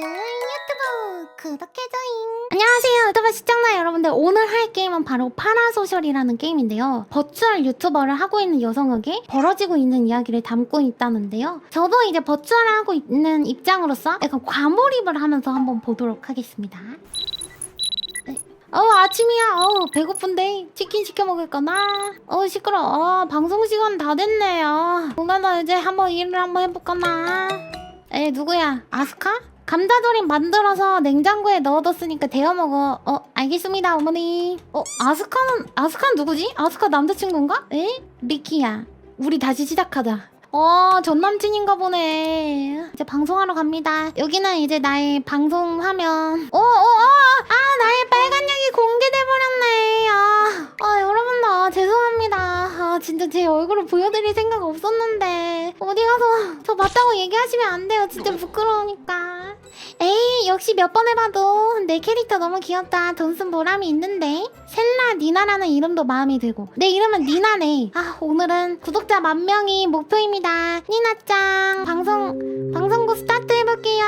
유튜브 구독해줘잉. 안녕하세요 유튜브 시청자 여러분들. 오늘 할 게임은 바로 파라소셜이라는 게임인데요. 버추얼 유튜버를 하고 있는 여성에게 벌어지고 있는 이야기를 담고 있다는데요. 저도 이제 버추얼을 하고 있는 입장으로서 약간 과몰입을 하면서 한번 보도록 하겠습니다. 네. 어 아침이야. 어 배고픈데? 치킨 시켜 먹을까나? 어 시끄러. 어 방송 시간 다 됐네. 아 오늘은 이제 한번 일을 한번 해볼까나? 에 누구야? 아스카? 감자조림 만들어서 냉장고에 넣어뒀으니까 데워 먹어. 어, 알겠습니다, 어머니. 어, 아스카는 아스카는 누구지? 아스카 남자친구인가? 에? 리키야. 우리 다시 시작하자. 어, 전 남친인가 보네. 이제 방송하러 갑니다. 여기는 이제 나의 방송 화면. 어, 어, 어, 아, 나의 빨간 약이 공개돼 버렸네. 아, 아, 여러분 나 죄송합니다. 아, 진짜 제 얼굴을 보여드릴 생각 없었는데 어디 가서 저 맞다고 얘기하시면 안 돼요. 진짜 부끄러우니까. 에이, 역시 몇 번 해봐도 내 캐릭터 너무 귀엽다. 돈 쓴 보람이 있는데. 셀라 니나라는 이름도 마음에 들고. 내 이름은 니나네. 아, 오늘은 구독자 만 명이 목표입니다. 니나짱. 방송, 방송국 스타트 해볼게요.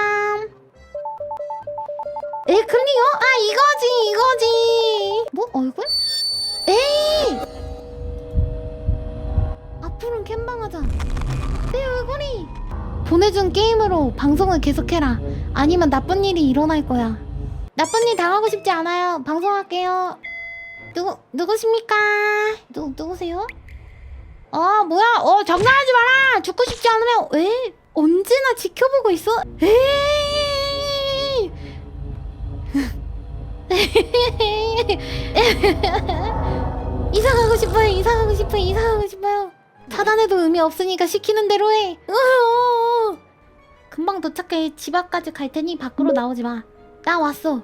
에, 클리어? 아, 이거지, 이거지. 뭐, 얼굴? 에이! 앞으로는 캠방하자. 내 얼굴이! 보내준 게임으로 방송을 계속해라. 아니면 나쁜 일이 일어날 거야. 나쁜 일 당하고 싶지 않아요. 방송할게요. 누구 누구십니까? 누 누구세요? 아 뭐야? 어 장난하지 마라. 죽고 싶지 않으면 왜? 언제나 지켜보고 있어? 에이. 이사 가고 싶어요. 이사 가고 싶어요. 이사 가고 싶어요. 차단해도 의미 없으니까 시키는 대로 해. 으어. 금방 도착해. 집 앞까지 갈 테니 밖으로 나오지 마. 나 왔어.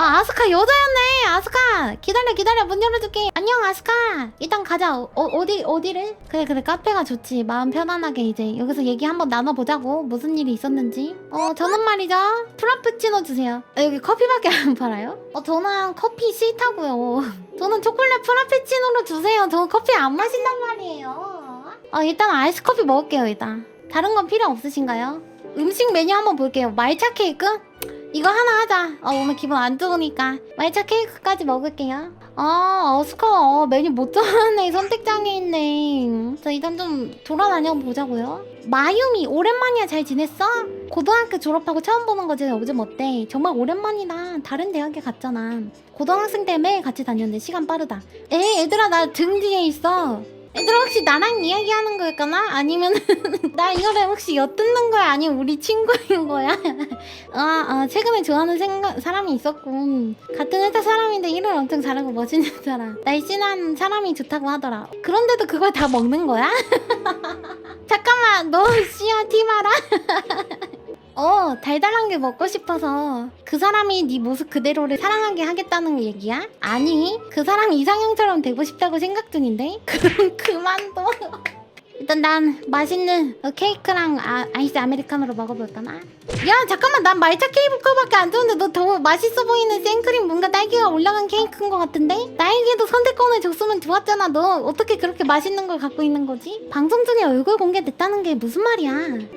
아 아스카 여자였네. 아스카 기다려 기다려 문 열어줄게. 안녕 아스카. 일단 가자. 어, 어디 어디를? 그래 그래 카페가 좋지. 마음 편안하게 이제 여기서 얘기 한번 나눠보자고. 무슨 일이 있었는지. 어 저는 말이죠. 프라푸치노 주세요. 아, 여기 커피밖에 안 팔아요? 어 저는 커피 싫다고요. 저는 초콜릿 프라푸치노로 주세요. 저는 커피 안 마신단 말이에요. 어 일단 아이스 커피 먹을게요 일단. 다른 건 필요 없으신가요? 음식 메뉴 한번 볼게요. 말차 케이크? 이거 하나 하자. 어, 오늘 기분 안 좋으니까. 말차 케이크까지 먹을게요. 아, 어스커. 어, 메뉴 못 정하네. 선택장에 있네. 자, 일단 좀 돌아다녀 보자고요. 마유미, 오랜만이야. 잘 지냈어? 고등학교 졸업하고 처음 보는 거지. 요즘 어때? 정말 오랜만이다. 다른 대학에 갔잖아. 고등학생 때 매일 같이 다녔는데 시간 빠르다. 에이, 얘들아, 나 등 뒤에 있어. 얘들아 혹시 나랑 이야기하는 걸까나? 아니면 나 이거를 혹시 엿듣는 거야? 아니면 우리 친구인 거야? 아, 아 최근에 좋아하는 생각, 사람이 있었군 같은 회사 사람인데 일을 엄청 잘하고 멋있는 사람 날씬한 사람이 좋다고 하더라 그런데도 그걸 다 먹는 거야? 잠깐만 너 씨야 티마라? 어 달달한 게 먹고 싶어서 그 사람이 네 모습 그대로를 사랑하게 하겠다는 얘기야? 아니 그 사람 이상형처럼 되고 싶다고 생각 중인데? 그럼 그만둬 일단 난 맛있는 어, 케이크랑 아, 아이스 아메리카노로 먹어볼까나? 야 잠깐만 난 말차 케이크밖에 안 좋은데 너 더 맛있어 보이는 생크림 뭔가 딸기가 올라간 케이크인 것 같은데? 나에게도 선택권을 줬으면 좋았잖아 너 어떻게 그렇게 맛있는 걸 갖고 있는 거지? 방송 중에 얼굴 공개됐다는 게 무슨 말이야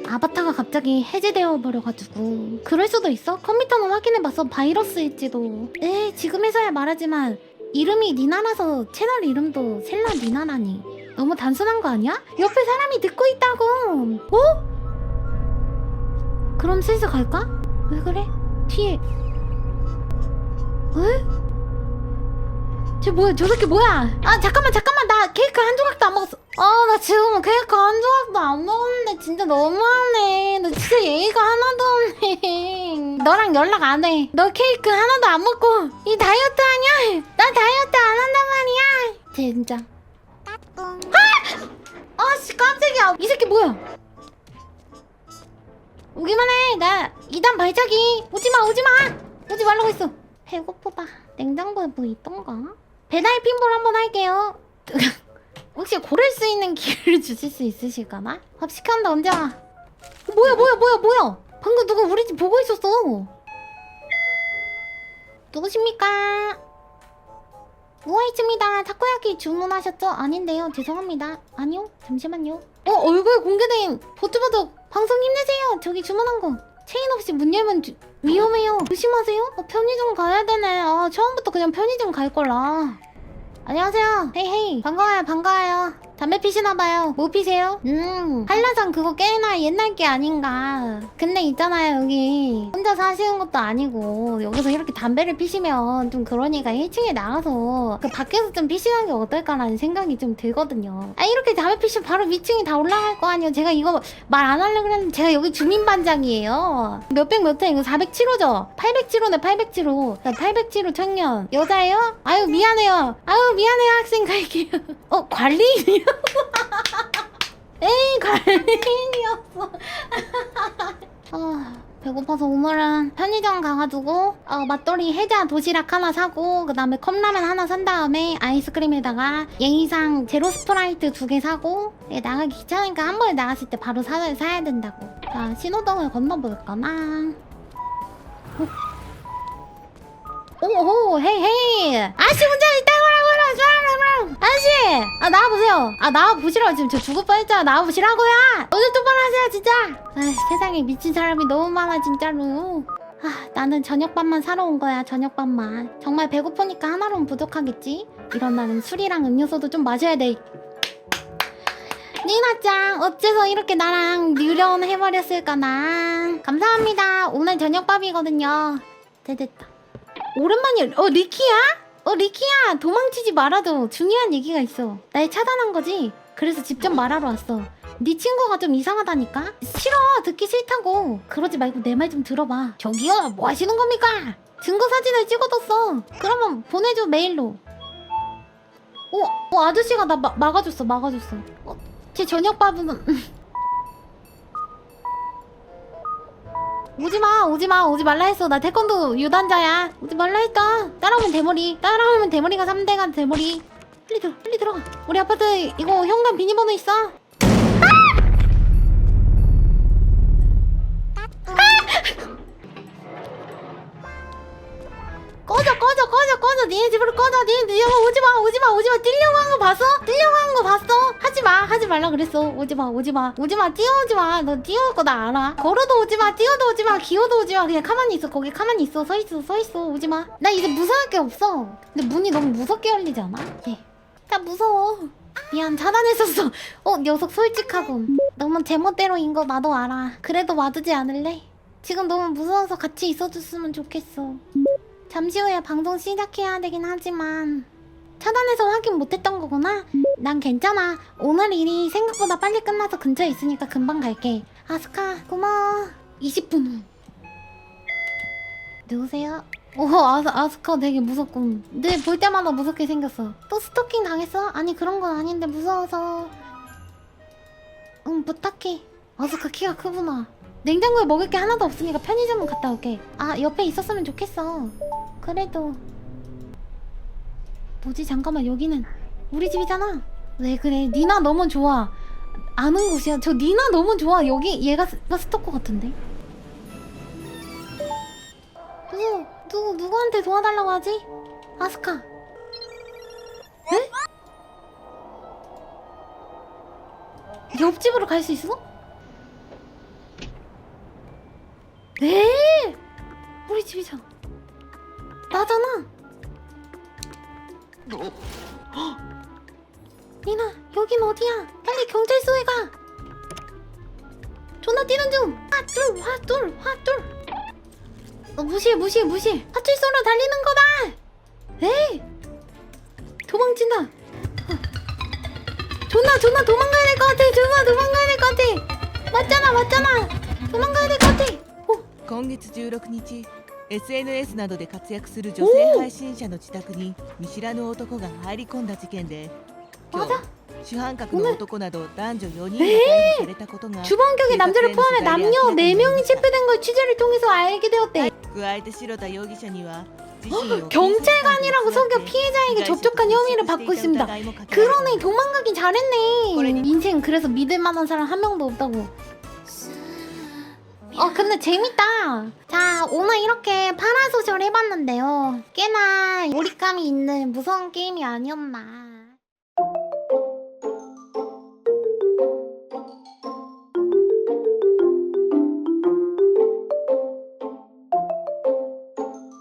아바타가 갑자기 해제되어 버려가지고 그럴 수도 있어? 컴퓨터는 확인해봤어 바이러스일지도 에 지금에서야 말하지만 이름이 니나라서 채널 이름도 셀라 니나라니 너무 단순한 거 아니야? 옆에 사람이 듣고 있다고. 어? 그럼 슬슬 갈까? 왜 그래? 뒤에. 에? 쟤 뭐야? 저 새끼 뭐야? 아 잠깐만 잠깐만. 나 케이크 한 조각도 안 먹었어. 아 나 지금 케이크 한 조각도 안 먹었는데 진짜 너무하네. 너 진짜 예의가 하나도 없네. 너랑 연락 안 해 너 케이크 하나도 안 먹고 이 다이어트 하냐? 나 다이어트 안 한단 말이야. 진짜 아! 아씨 깜짝이야. 이 새끼 뭐야? 오기만 해 나 2단 발차기. 오지마 오지마. 오지 말라고 했어. 배고프다. 냉장고에 뭐 있던가? 배달 핀볼 한번 할게요. 혹시 고를 수 있는 기회를 주실 수 있으실까나? 합식한다 언제 와? 어, 뭐야 뭐야 뭐야 뭐야? 방금 누가 우리 집 보고 있었어. 누구십니까? 우아이츠입니다. 타코야키 주문하셨죠? 아닌데요. 죄송합니다. 아니요. 잠시만요. 어 얼굴 공개된 버트버드 방송 힘내세요. 저기 주문한 거. 체인 없이 문 열면 주- 위험해요. 조심하세요. 어, 편의점 가야 되네. 아, 처음부터 그냥 편의점 갈 걸라. 안녕하세요. 헤이헤이. 반가워요, 반가워요. 담배 피시나봐요. 뭐 피세요? 음, 한라산 그거 꽤나 옛날 게 아닌가. 근데 있잖아요, 여기. 혼자 사시는 것도 아니고, 여기서 이렇게 담배를 피시면 좀 그러니까 1층에 나가서 그 밖에서 좀 피시는 게 어떨까라는 생각이 좀 들거든요. 아, 이렇게 담배 피시면 바로 위층이 다 올라갈 거 아니에요. 제가 이거 말 안 하려고 그랬는데 제가 여기 주민반장이에요. 몇백 몇회 이거 407호죠? 807호네, 807호. 807호 청년. 여자예요? 아유, 미안해요. 아유, 미안해요, 학생 갈게요. 어, 관리인이요? 에이, 관리인이었어. 아, 배고파서 오늘은 편의점 가가지고 어, 맛돌이 해자 도시락 하나 사고 그 다음에 컵라면 하나 산 다음에 아이스크림에다가 예의상 제로 스프라이트 두 개 사고 예, 나가기 귀찮으니까 한 번에 나갔을 때 바로 사, 사야 된다고. 자 신호등을 건너볼까나? 오호 헤이 헤이! 아씨 이따 오라고 아씨! 아 나와보세요. 아 나와보시라고 지금 저 죽을 뻔했잖아. 나와보시라고요! 오늘 똑바로 하세요 진짜! 아 세상에 미친 사람이 너무 많아 진짜로. 아 나는 저녁밥만 사러 온 거야 저녁밥만. 정말 배고프니까 하나로는 부족하겠지? 이런 날은 술이랑 음료수도 좀 마셔야 돼. 니나짱 어째서 이렇게 나랑 유련해버렸을까나? 감사합니다. 오늘 저녁밥이거든요. 됐됐다. 오랜만이야. 어 리키야? 어 리키야 도망치지 말아도 중요한 얘기가 있어. 날 차단한 거지. 그래서 직접 말하러 왔어. 네 친구가 좀 이상하다니까? 싫어 듣기 싫다고. 그러지 말고 내 말 좀 들어봐. 저기요 뭐 하시는 겁니까? 증거 사진을 찍어뒀어. 그러면 보내줘 메일로. 어, 어 아저씨가 나 마, 막아줬어 막아줬어. 어, 제 저녁밥은 오지마 오지마 오지 말라 했어. 나 태권도 유단자야. 오지 말라 했다 따라오면 대머리. 따라오면 대머리가 3대가 대머리. 빨리 들어 빨리 들어가. 우리 아파트 이거 현관 비밀번호 있어 네 집으로 꺼져. 니네 집 오지마 오지마 오지마. 뛰려고 한 거 봤어? 뛰려고 한 거 봤어? 하지마 하지 말라 그랬어. 오지마 오지마 오지마 뛰어오지마. 너 뛰어올 거 나 알아. 걸어도 오지마 뛰어도 오지마 기어도 오지마. 그냥 가만히 있어 거기 가만히 있어. 서있어 서있어 오지마. 나 이제 무서울 게 없어. 근데 문이 너무 무섭게 열리지 않아? 예나 무서워. 미안 차단했었어. 어 녀석 솔직하군. 너무 제멋대로인 거 나도 알아. 그래도 와주지 않을래? 지금 너무 무서워서 같이 있어줬으면 좋겠어 잠시 후에 방송 시작해야 되긴 하지만 차단해서 확인 못했던 거구나? 난 괜찮아. 오늘 일이 생각보다 빨리 끝나서 근처에 있으니까 금방 갈게. 아스카 고마워. 20분 후. 누구세요? 오 아스, 아스카 되게 무섭군. 늘 볼 때마다 무섭게 생겼어. 또 스토킹 당했어? 아니 그런 건 아닌데 무서워서. 응 부탁해. 아스카 키가 크구나. 냉장고에 먹을 게 하나도 없으니까 편의점은 갔다 올게. 아 옆에 있었으면 좋겠어. 그래도 뭐지 잠깐만 여기는 우리 집이잖아. 왜 그래? 니나 너무 좋아. 아는 곳이야. 저 니나 너무 좋아. 여기 얘가 스, 가 스토커 같은데. 누구 누구 누구한테 도와달라고 하지? 아스카. 에? 옆집으로 갈 수 있어? 네. 우리 집이잖아. 나잖아. 니나 여긴 어디야? 빨리 경찰서에 가. 존나 뛰는 중. 화둘 화둘 화둘. 어, 무시해 무시해 무시해. 파출소로 달리는 거다. 에이. 도망친다. 어. 존나 존나 도망가야 될 것 같아. 존나 도망가야 될 것 같아. 맞잖아 맞잖아. 도망가야 될 것 같아. 어. 今月16日 SNS などで活躍する女性配信者の自宅に見知らぬ男が入り込んだ事件で今 맞아. 日主犯格の男など男女4人が逮捕されたことが 주범격의 남자를 포함해 남녀 4명이 체포된 걸 취재를 통해서 알게 되었대. 加えて白田容疑者には自身を 경찰관이라고 속여 피해자에게 접촉한 혐의를 받고 있습니다. 그러네 도망가긴 잘했네. 인생 그래서 믿을 만한 사람 한 명도 없다고. 어 근데 재밌다. 자 오늘 이렇게 파라소셜 해봤는데요. 꽤나 몰입감이 있는 무서운 게임이 아니었나.